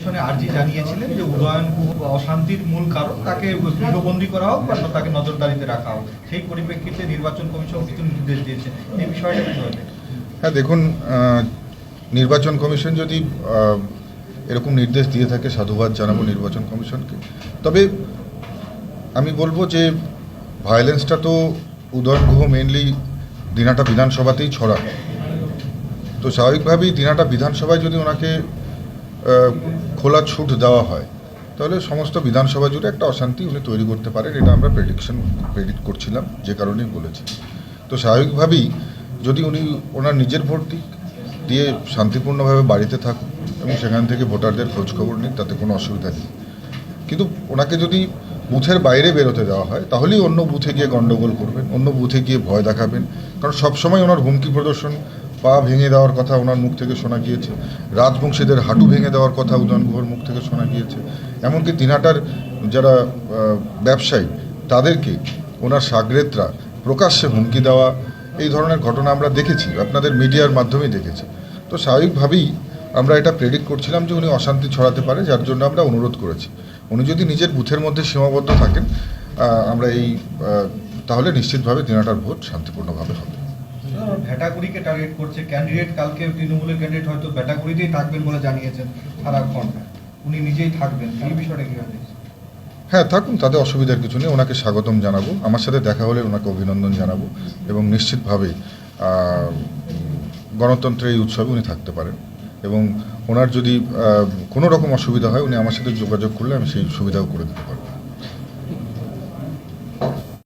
কমিশনে আর্জি জানিয়েছিলেন যে উদয়ন অশান্তির মূল কারণ তাকে গৃহবন্দী করা হোক বা তাকে নজরদারিতে রাখা হোক। সেই পরিপ্রেক্ষিতে নির্বাচন কমিশন কিছু নির্দেশ দিয়েছে। এই বিষয়টা ধরনের হ্যাঁ দেখুন নির্বাচন কমিশন যদি এরকম নির্দেশ দিয়ে থাকে, সাধুবাদ জানাব নির্বাচন কমিশনকে। তবে আমি বলব যে ভায়োলেন্সটা তো উদয়ন গুহ মেনলি দিনাটা বিধানসভাতেই ছড়া তো স্বাভাবিকভাবেই দিনাটা বিধানসভায় যদি ওনাকে খোলা ছুট দেওয়া হয়, তাহলে সমস্ত বিধানসভা জুড়ে একটা অশান্তি উনি তৈরি করতে পারেন, এটা আমরা প্রেডিকশন প্রেডিক্ট করছিলাম, যে কারণেই বলেছি। তো স্বাভাবিকভাবেই যদি উনি ওনার নিজের ভোট দিক, দিয়ে শান্তিপূর্ণভাবে বাড়িতে থাকুন এবং সেখান থেকে ভোটারদের খোঁজখবর নিন তাতে কোনো অসুবিধা নেই। কিন্তু ওনাকে যদি বুথের বাইরে বেরোতে দেওয়া হয়, তাহলেই অন্য বুথে গিয়ে গন্ডগোল করবেন, অন্য বুথে গিয়ে ভয় দেখাবেন, কারণ সবসময় ওনার হুমকি প্রদর্শন পা ভেঙে দেওয়ার কথা ওনার মুখ থেকে শোনা গিয়েছে। রাজবংশীদের হাঁটু ভেঙে দেওয়ার কথা উদয়ন গুহর মুখ থেকে শোনা গিয়েছে। এমনকি তিনাটার যারা ব্যবসায়ী, তাদেরকে ওনার সাগরেতরা প্রকাশ্যে হুমকি দেওয়া, এই ধরনের ঘটনা আমরা দেখেছি, আপনাদের মিডিয়ার মাধ্যমেই দেখেছি। তো স্বাভাবিকভাবেই আমরা এটা প্রেডিক্ট করছিলাম যে উনি অশান্তি ছড়াতে পারে, যার জন্য আমরা অনুরোধ করেছি। উনি যদি নিজের বুথের মধ্যে সীমাবদ্ধ থাকেন আমরা এই তাহলে নিশ্চিতভাবে দিনাটার ভোট শান্তিপূর্ণভাবে হবে। ভ্যাটাগুড়িকে টার্গেট করছে। ক্যান্ডিডেট কালকে তৃণমূলের ক্যান্ডিডেট হয়তো ভ্যাটাগুড়িতেই থাকবেন বলে জানিয়েছেন সারাক্ষণ উনি নিজেই থাকবেন। এই বিষয়টা কীভাবে? হ্যাঁ থাকুন, তাতে অসুবিধার কিছু নেই। ওনাকে স্বাগতম জানাব। আমার সাথে দেখা হলে ওনাকে অভিনন্দন জানাব এবং নিশ্চিতভাবে গণতন্ত্রের এই উৎসবে উনি থাকতে পারেন। এবং ওনার যদি কোনো রকম অসুবিধা হয়, উনি আমার সাথে যোগাযোগ করলে আমি সেই সুবিধাও করে দিতে পারব।